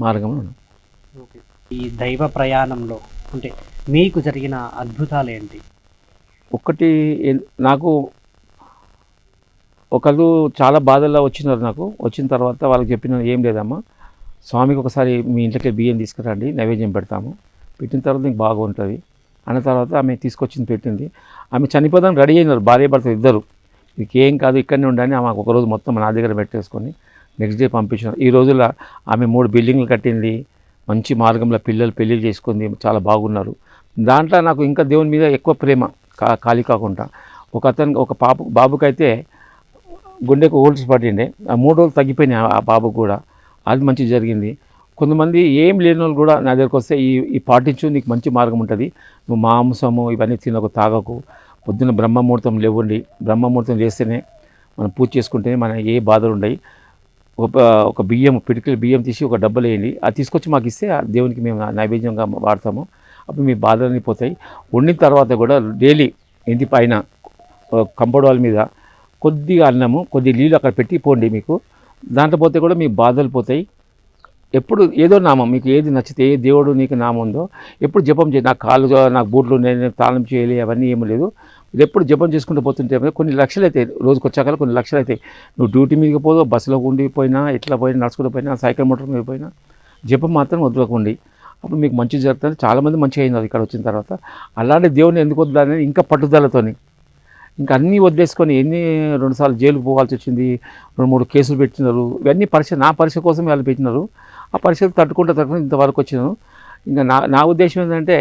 మార్గంలో ఉన్నాం. ఈ దైవ ప్రయాణంలో అంటే మీకు జరిగిన అద్భుతాలు ఏంటి? ఒక్కటి ఎన్- నాకు ఒకళ్ళు చాలా బాధల్లో వచ్చినారు నాకు. వచ్చిన తర్వాత వాళ్ళకి చెప్పిన ఏం లేదమ్మా. స్వామికి ఒకసారి మీ ఇంట్లోకి బియ్యం తీసుకురండి నైవేద్యం పెడతాము. పెట్టిన తర్వాత నీకు బాగుంటుంది. అన్న తర్వాత ఆమె తీసుకొచ్చింది పెట్టింది. ఆమె చనిపోదాం రెడీ అయినారు భార్య భర్త ఇద్దరు. మీకు ఏం కాదు ఇక్కడనే ఉండని ఆమె ఒకరోజు మొత్తం నా దగ్గర పెట్టేసుకొని నెక్స్ట్ డే పంపించినారు ఈ రోజుల్లో ఆమె మూడు బిల్డింగ్లు కట్టింది. మంచి మార్గంలో పిల్లలు పెళ్ళిళ్ళు చేసుకుంది. చాలా బాగున్నారు. దాంట్లో నాకు ఇంకా దేవుని మీద ఎక్కువ ప్రేమ కా ఖాళీ కాకుండా. ఒక అతను ఒక పాప బాబుకైతే గుండెకు హోల్స్ పడిండే. ఆ మూడు రోజులు తగ్గిపోయినాయి ఆ- బాబుకు కూడా. అది మంచి జరిగింది. కొంతమంది ఏం లేని వాళ్ళు కూడా నా దగ్గరకు వస్తే ఈ ఈ పాటించు నీకు మంచి మార్గం ఉంటుంది. నువ్వు మాంసము ఇవన్నీ తినకు తాగకు. పొద్దున్న బ్రహ్మముహూర్తం లేవండి. బ్రహ్మముహూర్తం చేస్తేనే మనం పూజ చేసుకుంటేనే మన ఏ బాధలు ఉండవు ఒక ఒక బియ్యం పిడికిలు బియ్యం తీసి ఒక డబ్బలు వేయండి అది తీసుకొచ్చి మాకు ఇస్తే ఆ దేవునికి మేము నైవేద్యంగా వాడతాము. అప్పుడు మీ బాధలన్నీ పోతాయి. వండిన తర్వాత కూడా డైలీ ఇంటి పైన కంపౌండ్ మీద కొద్దిగా అన్నము కొద్ది నీళ్ళు అక్కడ పెట్టి పోండి మీకు. దాంట్లో పోతే కూడా మీ బాధలు పోతాయి. ఎప్పుడు ఏదో నామం మీకు ఏది నచ్చితే ఏ దేవుడు నీకు నామం ఉందో ఎప్పుడు జపం చేయి నాకు కాళ్ళు నాకు బూట్లు నేను తాళం చేయాలి అవన్నీ ఏమీ లేదు. ఇది ఎప్పుడు జపం చేసుకుంటూ పోతుంటే కొన్ని లక్షలు అవుతాయి రోజుకి వచ్చాక కొన్ని లక్షలు అవుతాయి నువ్వు డ్యూటీ మీదకి పోదు బస్సులో ఉండిపోయినా ఎట్లా పోయినా నడుచుకుంటూ పోయినా సైకిల్ మోటార్ మీద పోయినా జపం మాత్రం వదలకండి. అప్పుడు మీకు మంచి జరుగుతుంది. చాలామంది మంచిగా అయినారు ఇక్కడ వచ్చిన తర్వాత. అలాంటి దేవుని ఎందుకు వదలని ఇంకా పట్టుదలతోని. ఇంకా అన్నీ వదిలేసుకొని ఎన్ని రెండుసార్లు జైలుకు పోవాల్సి వచ్చింది రెండు మూడు కేసులు పెట్టినారు ఇవన్నీ పరీక్ష నా పరీక్ష కోసం వాళ్ళు పెట్టినారు. ఆ పరీక్షలు తట్టుకుంటూ తట్టుకుంటూ ఇంతవరకు వచ్చినాను. ఇంకా నా నా ఉద్దేశం ఏంటంటే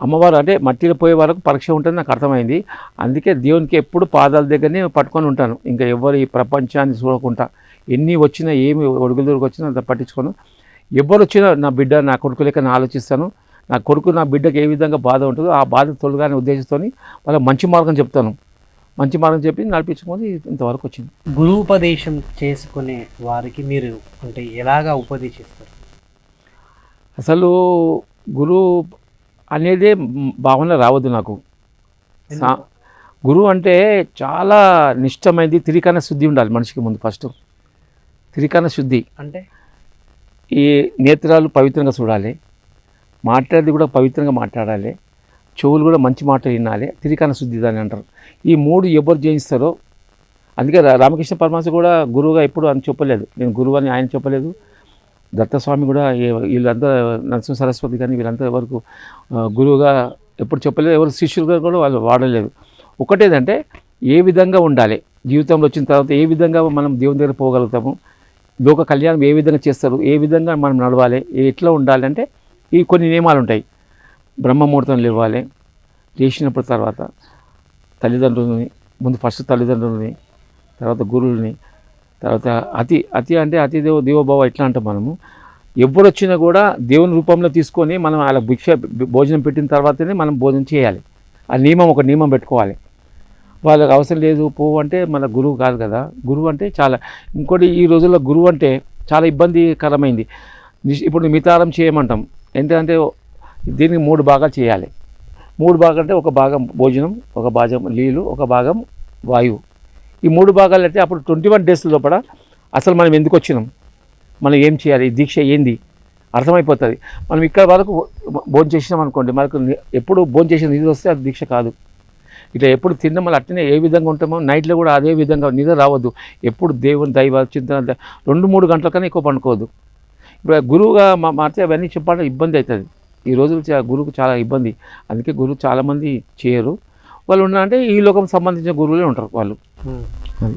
అమ్మవారు అంటే మట్టిలో పోయే వరకు పరీక్ష ఉంటుంది నాకు అర్థమైంది. అందుకే దేవునికి ఎప్పుడు పాదాల దగ్గరనే పట్టుకొని ఉంటాను. ఇంకా ఎవరు ఈ ప్రపంచాన్ని చూడకుండా ఎన్ని వచ్చినా ఏమి ఒడుగుదొరికి వచ్చినా అంత పట్టించుకోను. ఎవరు వచ్చినా నా బిడ్డ నా కొడుకు లెక్క నేను ఆలోచిస్తాను. నా కొడుకు నా బిడ్డకి ఏ విధంగా బాధ ఉంటుందో ఆ బాధ తొలగానే ఉద్దేశంతో వాళ్ళకి మంచి మార్గం చెప్తాను. మంచి మార్గం చెప్పి నడిపించుకొని ఇంతవరకు వచ్చింది. గురూపదేశం చేసుకునే వారికి మీరు అంటే ఎలాగా ఉపదేశిస్తారు అసలు గురువు అనేదే భావన రావద్దు నాకు. గురువు అంటే చాలా నిష్టమైనది తిరికన శుద్ధి ఉండాలి మనిషికి ముందు ఫస్ట్. తిరికన శుద్ధి. అంటే? ఈ నేత్రాలు పవిత్రంగా చూడాలి. మాట్లాడేది కూడా పవిత్రంగా మాట్లాడాలి. చెవులు కూడా మంచి మాట వినాలి. తిరికన శుద్ధి అని అంటారు. ఈ మూడు ఎవరు జయిస్తారో అందుకే రామకృష్ణ పరమహంస కూడా గురువుగా ఎప్పుడు అని చెప్పలేదు. నేను గురువు అని ఆయన చెప్పలేదు. దత్తస్వామి కూడా వీళ్ళంతా నరసింహ సరస్వతి కానీ వీళ్ళంతా వరకు గురువుగా ఎప్పుడు చెప్పలేదు ఎవరు శిష్యులుగా కూడా వాళ్ళు వాడలేదు. ఒకటేదంటే ఏ విధంగా ఉండాలి జీవితంలో వచ్చిన తర్వాత ఏ విధంగా మనం దేవుని దగ్గర పోగలుగుతాము లోక కళ్యాణం ఏ విధంగా చేస్తారు ఏ విధంగా మనం నడవాలి ఎట్లా ఉండాలి అంటే ఈ కొన్ని నియమాలు ఉంటాయి. బ్రహ్మముహూర్తం ఇవ్వాలి లేచినప్పుడు తర్వాత తల్లిదండ్రులని ముందు ఫస్ట్ తల్లిదండ్రులని తర్వాత గురువులని తర్వాత అతి అతి అంటే అతి దేవ దేవోభావ ఎట్లా అంటాం మనము? ఎవరు వచ్చినా కూడా దేవుని రూపంలో తీసుకొని మనం వాళ్ళ భిక్ష భోజనం పెట్టిన తర్వాతనే మనం భోజనం చేయాలి. ఆ నియమం ఒక నియమం పెట్టుకోవాలి. వాళ్ళకి అవసరం లేదు పో అంటే మన గురువు కాదు కదా. గురువు అంటే చాలా ఇంకోటి ఈ రోజుల్లో గురువు అంటే చాలా ఇబ్బందికరమైంది. ఇప్పుడు మితారం చేయమంటాం. ఏంటంటే దీనికి మూడు భాగాలు చేయాలి. మూడు భాగాలు అంటే ఒక భాగం భోజనం ఒక భాగం నీళ్ళు ఒక భాగం వాయువు. ఈ మూడు భాగాలు అయితే అప్పుడు ట్వంటీ వన్ డేస్ లోపల అసలు మనం ఎందుకు వచ్చినాం? మనం ఏం చేయాలి? దీక్ష ఏంది? అర్థమైపోతుంది. మనం ఇక్కడ వరకు భోజనం చేసినాం అనుకోండి మనకు ఎప్పుడు భోజనం చేసిన నిధులు వస్తే అది దీక్ష కాదు. ఇట్లా ఎప్పుడు తిన్న మళ్ళీ అట్టనే ఏ విధంగా ఉంటామో నైట్లో కూడా అదే విధంగా నిద్ర రావద్దు. ఎప్పుడు దేవుని దైవ చింతన రెండు మూడు గంటల కన్నా ఎక్కువ పండుకోవద్దు. ఇప్పుడు గురువుగా మా మారితే అవన్నీ చెప్పాలంటే ఇబ్బంది అవుతుంది. ఈ రోజులు గురువుకు చాలా ఇబ్బంది. అందుకే గురువు చాలామంది చేయరు. వాళ్ళు ఉన్నారంటే ఈ లోకం సంబంధించిన గురువులే ఉంటారు వాళ్ళు. అది